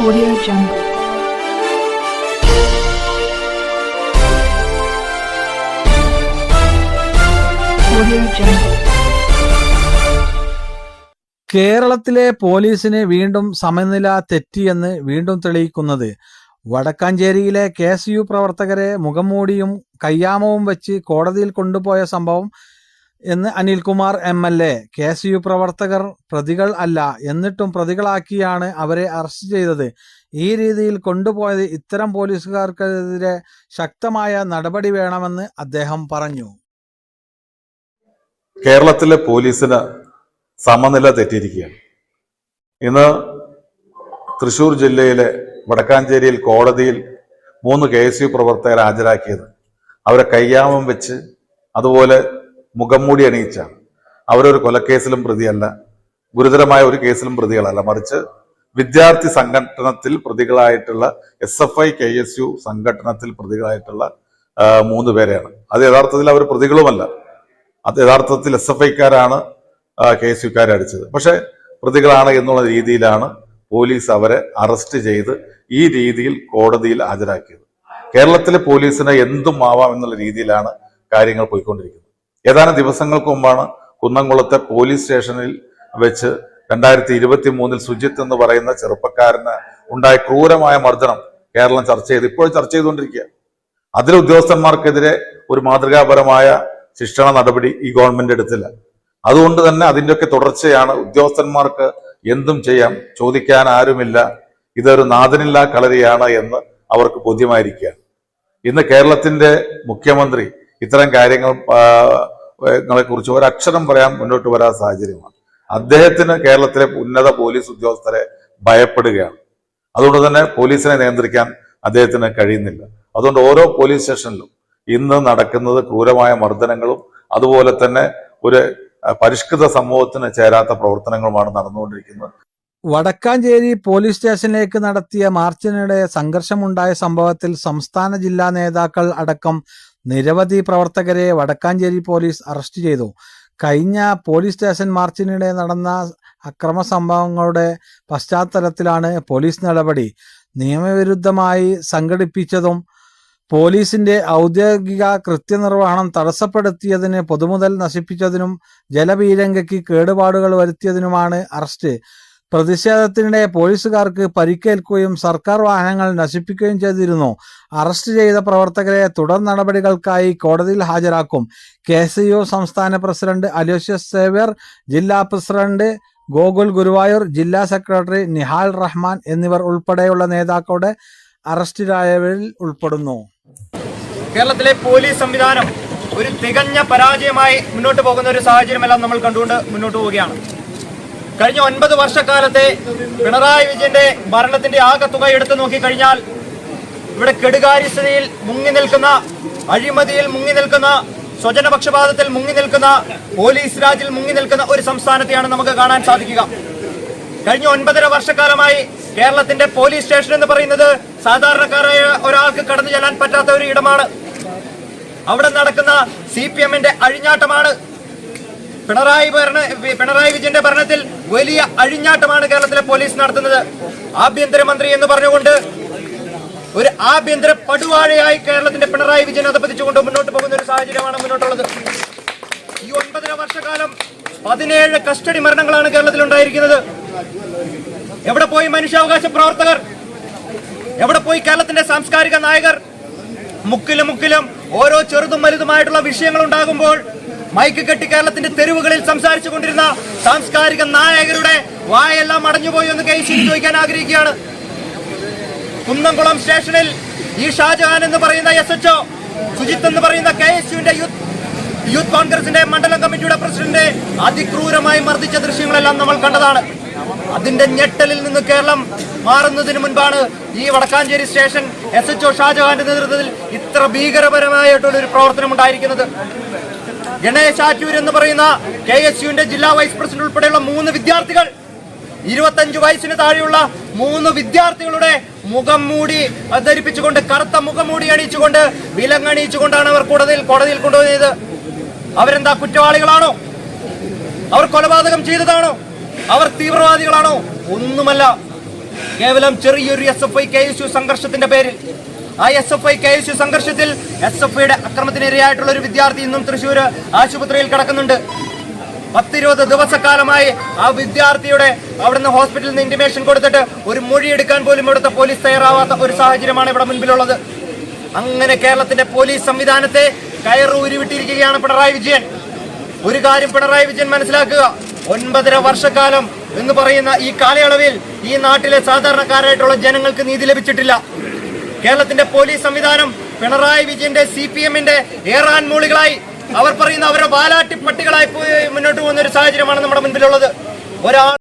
Audio Jungle. Audio Jungle. കേരളത്തിലെ പോലീസിന് വീണ്ടും സമനില തെറ്റിയെന്ന് വീണ്ടും തെളിയിക്കുന്നത് വടക്കാഞ്ചേരിയിലെ കെ എസ് യു പ്രവർത്തകരെ മുഖംമൂടിയും കയ്യാമവും വെച്ച് കോടതിയിൽ കൊണ്ടുപോയ സംഭവം എന്ന് Anilkumar M L A K S U പ്രവർത്തകർ പ്രതികൾ അല്ല എന്നിട്ടും പ്രതികളാക്കിയാണ് അവരെ അറസ്റ്റ് ചെയ്തത്. ഈ രീതിയിൽ കൊണ്ടുപോയത് ഇത്തരം പോലീസുകാർക്കെതിരെ ശക്തമായ നടപടി വേണമെന്ന് അദ്ദേഹം പറഞ്ഞു. കേരളത്തിലെ പോലീസിന് സമനില തെറ്റിയിരിക്കുകയാണ്. ഇന്ന് തൃശൂർ ജില്ലയിലെ വടക്കാഞ്ചേരിയിൽ കോടതിയിൽ മൂന്ന് കെ എസ് യു പ്രവർത്തകരെ ഹാജരാക്കിയത്. അവരെ കയ്യാമം വെച്ച് അതുപോലെ മുഖംമൂടി അണിയിച്ചാണ് അവരൊരു കൊലക്കേസിലും പ്രതിയല്ല. ഗുരുതരമായ ഒരു കേസിലും പ്രതികളല്ല. മറിച്ച് വിദ്യാർത്ഥി സംഘടനത്തിൽ പ്രതികളായിട്ടുള്ള S F I K S U സംഘടനത്തിൽ പ്രതികളായിട്ടുള്ള മൂന്ന് പേരെയാണ്. അത് യഥാർത്ഥത്തിൽ അവർ പ്രതികളുമല്ല. അത് യഥാർത്ഥത്തിൽ എസ് എഫ് ഐക്കാരാണ് കെ എസ് യുക്കാരെ അടിച്ചത്. പക്ഷെ പ്രതികളാണ് എന്നുള്ള രീതിയിലാണ് പോലീസ് അവരെ അറസ്റ്റ് ചെയ്ത് ഈ രീതിയിൽ കോടതിയിൽ ഹാജരാക്കിയത്. കേരളത്തിലെ പോലീസിന് എന്തും ആവാം എന്നുള്ള രീതിയിലാണ് കാര്യങ്ങൾ പോയിക്കൊണ്ടിരിക്കുന്നത്. ഏതാനും ദിവസങ്ങൾക്ക് മുമ്പാണ് കുന്നംകുളത്തെ പോലീസ് സ്റ്റേഷനിൽ വെച്ച് രണ്ടായിരത്തി ഇരുപത്തി മൂന്നിൽ സുജിത്ത് എന്ന് പറയുന്ന ചെറുപ്പക്കാരന് ഉണ്ടായ ക്രൂരമായ മർദ്ദനം കേരളം ചർച്ച ചെയ്ത്. ഇപ്പോഴും ചർച്ച ചെയ്തുകൊണ്ടിരിക്കുക. അതിൽ ഉദ്യോഗസ്ഥന്മാർക്കെതിരെ ഒരു മാതൃകാപരമായ ശിക്ഷണ നടപടി ഈ ഗവൺമെന്റ് എടുത്തില്ല. അതുകൊണ്ട് തന്നെ അതിന്റെയൊക്കെ തുടർച്ചയാണ് ഉദ്യോഗസ്ഥന്മാർക്ക് എന്തും ചെയ്യാം ചോദിക്കാൻ ആരുമില്ല ഇതൊരു നാഥനില്ലാ കളരിയാണ് എന്ന് അവർക്ക് ബോധ്യമായിരിക്കുക. ഇന്ന് കേരളത്തിന്റെ മുഖ്യമന്ത്രി ഇത്തരം കാര്യങ്ങൾ കുറിച്ച് ഒരക്ഷരം പറയാൻ മുന്നോട്ട് വരാൻ സാഹചര്യമാണ്. അദ്ദേഹത്തിന് കേരളത്തിലെ ഉന്നത പോലീസ് ഉദ്യോഗസ്ഥരെ ഭയപ്പെടുകയാണ്. അതുകൊണ്ട് തന്നെ പോലീസിനെ നിയന്ത്രിക്കാൻ അദ്ദേഹത്തിന് കഴിയുന്നില്ല. അതുകൊണ്ട് ഓരോ പോലീസ് സ്റ്റേഷനിലും ഇന്ന് നടക്കുന്നത് ക്രൂരമായ മർദ്ദനങ്ങളും അതുപോലെ തന്നെ ഒരു പരിഷ്കൃത സമൂഹത്തിന് ചേരാത്ത പ്രവർത്തനങ്ങളുമാണ് നടന്നുകൊണ്ടിരിക്കുന്നത്. വടക്കാഞ്ചേരി പോലീസ് സ്റ്റേഷനിലേക്ക് നടത്തിയ മാർച്ചിനിടെ സംഘർഷമുണ്ടായ സംഭവത്തിൽ സംസ്ഥാന ജില്ലാ നേതാക്കൾ അടക്കം നിരവധി പ്രവർത്തകരെ വടക്കാഞ്ചേരി പോലീസ് അറസ്റ്റ് ചെയ്തു. കഴിഞ്ഞ പോലീസ് സ്റ്റേഷൻ മാർച്ചിനിടെ നടന്ന അക്രമ സംഭവങ്ങളുടെ പശ്ചാത്തലത്തിലാണ് പോലീസ് നടപടി. നിയമവിരുദ്ധമായി സംഘടിപ്പിച്ചതും പോലീസിന്റെ ഔദ്യോഗിക കൃത്യനിർവഹണം തടസ്സപ്പെടുത്തിയതിന് പൊതുമുതൽ നശിപ്പിച്ചതിനും ജലപീരങ്കയ്ക്ക് കേടുപാടുകൾ വരുത്തിയതിനുമാണ് അറസ്റ്റ്. പ്രതിഷേധത്തിനിടെ പോലീസുകാർക്ക് പരിക്കേൽക്കുകയും സർക്കാർ വാഹനങ്ങൾ നശിപ്പിക്കുകയും ചെയ്തിരുന്നു. അറസ്റ്റ് ചെയ്ത പ്രവർത്തകരെ തുടർ നടപടികൾക്കായി കോടതിയിൽ ഹാജരാക്കും. കെ സംസ്ഥാന പ്രസിഡന്റ് അലോഷ്യസ് സേവ്യർ ജില്ലാ പ്രസിഡന്റ് ഗോകുൽ ഗുരുവായൂർ ജില്ലാ സെക്രട്ടറി നിഹാൽ റഹ്മാൻ എന്നിവർ ഉൾപ്പെടെയുള്ള നേതാക്കളുടെ അറസ്റ്റിലായവരിൽ ഉൾപ്പെടുന്നു. കേരളത്തിലെ പോലീസ് സംവിധാനം ഒരു തികഞ്ഞ പരാജയമായി മുന്നോട്ട് പോകുന്ന ഒരു സാഹചര്യമെല്ലാം നമ്മൾ കണ്ടുകൊണ്ട് മുന്നോട്ട് പോവുകയാണ്. കഴിഞ്ഞ ഒൻപത് വർഷക്കാലത്തെ പിണറായി വിജയന്റെ ഭരണത്തിന്റെ ആകെ തുക എടുത്തു നോക്കിക്കഴിഞ്ഞാൽ ഇവിടെ കെടുകാര്യസ്ഥതയിൽ മുങ്ങി നിൽക്കുന്ന അഴിമതിയിൽ മുങ്ങി നിൽക്കുന്ന സ്വജനപക്ഷപാതത്തിൽ മുങ്ങി നിൽക്കുന്ന പോലീസ് രാജിൽ മുങ്ങി നിൽക്കുന്ന ഒരു സംസ്ഥാനത്തെയാണ് നമുക്ക് കാണാൻ സാധിക്കുക. കഴിഞ്ഞ ഒൻപതര വർഷക്കാലമായി കേരളത്തിന്റെ പോലീസ് സ്റ്റേഷൻ എന്ന് പറയുന്നത് സാധാരണക്കാരായ ഒരാൾക്ക് കടന്നു ചെല്ലാൻ പറ്റാത്ത ഒരു ഇടമാണ്. അവിടെ നടക്കുന്ന സി പി എമ്മിന്റെ അഴിഞ്ഞാട്ടമാണ്. പിണറായി ഭരണ പിണറായി വിജയന്റെ ഭരണത്തിൽ വലിയ അഴിഞ്ഞാട്ടമാണ് കേരളത്തിലെ പോലീസ് നടത്തുന്നത്. ആഭ്യന്തരമന്ത്രി എന്ന് പറഞ്ഞുകൊണ്ട് ഒരു ആഭ്യന്തര പടുവാഴയായി കേരളത്തിന്റെ പിണറായി വിജയൻ അധപ്പതിച്ചുകൊണ്ട് മുന്നോട്ട് പോകുന്ന ഒരു സാഹചര്യമാണ് മുന്നോട്ടുള്ളത്. ഈ ഒൻപതര വർഷക്കാലം പതിനേഴ് കസ്റ്റഡി മരണങ്ങളാണ് കേരളത്തിൽ ഉണ്ടായിരിക്കുന്നത് എവിടെ പോയി മനുഷ്യാവകാശ പ്രവർത്തകർ? എവിടെ പോയി കേരളത്തിന്റെ സാംസ്കാരിക നായകർ? മുക്കിലും മുക്കിലും ഓരോ ചെറുതും വലുതുമായിട്ടുള്ള വിഷയങ്ങൾ ഉണ്ടാകുമ്പോൾ മൈക്ക് കെട്ടി കേരളത്തിന്റെ തെരുവുകളിൽ സംസാരിച്ചു കൊണ്ടിരുന്ന സാംസ്കാരിക നായകരുടെ വായെല്ലാം അടഞ്ഞുപോയി എന്ന് കെ ചോദിക്കാൻ ആഗ്രഹിക്കുകയാണ്. കുന്നംകുളം സ്റ്റേഷനിൽ ഈ ഷാജഹാൻ എന്ന് പറയുന്ന എസ് എച്ച് സുജിത്ത് എന്ന് പറയുന്ന കെ എസ് യുവിന്റെ യൂത്ത് യൂത്ത് കോൺഗ്രസിന്റെ മണ്ഡലം കമ്മിറ്റിയുടെ പ്രസിഡന്റ് അതിക്രൂരമായി മർദ്ദിച്ച ദൃശ്യങ്ങളെല്ലാം നമ്മൾ കണ്ടതാണ്. അതിന്റെ ഞെട്ടലിൽ നിന്ന് കേരളം മാറുന്നതിന് മുൻപാണ് ഈ Vadakkanchery station S H O ഷാജഹാന്റെ നേതൃത്വത്തിൽ ഇത്ര ഭീകരപരമായിട്ടുള്ള ഒരു പ്രവർത്തനം ഉണ്ടായിരിക്കുന്നത് ഗണേശ് ആറ്റൂർ എന്ന് പറയുന്ന കെ എസ് യുവിന്റെ ജില്ലാ വൈസ് പ്രസിഡന്റ് ഉൾപ്പെടെയുള്ള മൂന്ന് വിദ്യാർത്ഥികൾ. ഇരുപത്തഞ്ച് വയസ്സിന് താഴെയുള്ള മൂന്ന് വിദ്യാർത്ഥികളുടെ മുഖം മൂടി ധരിപ്പിച്ചുകൊണ്ട് കറുത്ത മുഖം മൂടി അണിയിച്ചുകൊണ്ട് വിലങ്ങണിയിച്ചുകൊണ്ടാണ് അവർ കോടതിയിൽ കോടതിയിൽ കൊണ്ടുപോയത്. അവരെന്താ കുറ്റവാളികളാണോ? അവർ കൊലപാതകം ചെയ്തതാണോ? അവർ തീവ്രവാദികളാണോ? ഒന്നുമല്ല. കേവലം ചെറിയൊരു S F I K S U സംഘർഷത്തിന്റെ പേരിൽ. ആ S F I K S U സംഘർഷത്തിൽ എസ് എഫ് ഐയുടെ അക്രമത്തിനിരയായിട്ടുള്ള ഒരു വിദ്യാർത്ഥി ഇന്നും തൃശൂർ ആശുപത്രിയിൽ കിടക്കുന്നുണ്ട്. പത്തിരുപത് ദിവസക്കാലമായി ആ വിദ്യാർത്ഥിയുടെ അവിടുന്ന് ഹോസ്പിറ്റലിൽ നിന്ന് ഇന്റിമേഷൻ കൊടുത്തിട്ട് ഒരു മൊഴി എടുക്കാൻ പോലും ഇവിടുത്തെ പോലീസ് തയ്യാറാവാത്ത ഒരു സാഹചര്യമാണ് ഇവിടെ മുൻപിലുള്ളത്. അങ്ങനെ കേരളത്തിന്റെ പോലീസ് സംവിധാനത്തെ കയറ് ഉരുവിട്ടിരിക്കുകയാണ് പിണറായി വിജയൻ. ഒരു കാര്യം പിണറായി വിജയൻ മനസ്സിലാക്കുക. ഒൻപതര വർഷക്കാലം എന്ന് പറയുന്ന ഈ കാലയളവിൽ ഈ നാട്ടിലെ സാധാരണക്കാരായിട്ടുള്ള ജനങ്ങൾക്ക് നീതി ലഭിച്ചിട്ടില്ല. കേരളത്തിന്റെ പോലീസ് സംവിധാനം പിണറായി വിജയന്റെ സി പി എമ്മിന്റെ ഏറാൻ മൂളികളായി. അവർ പറയുന്ന അവരുടെ വാലാട്ടി പട്ടികളായി പോയി മുന്നോട്ട് പോകുന്ന ഒരു സാഹചര്യമാണ് നമ്മുടെ മുൻപിലുള്ളത്. ഒരാൾ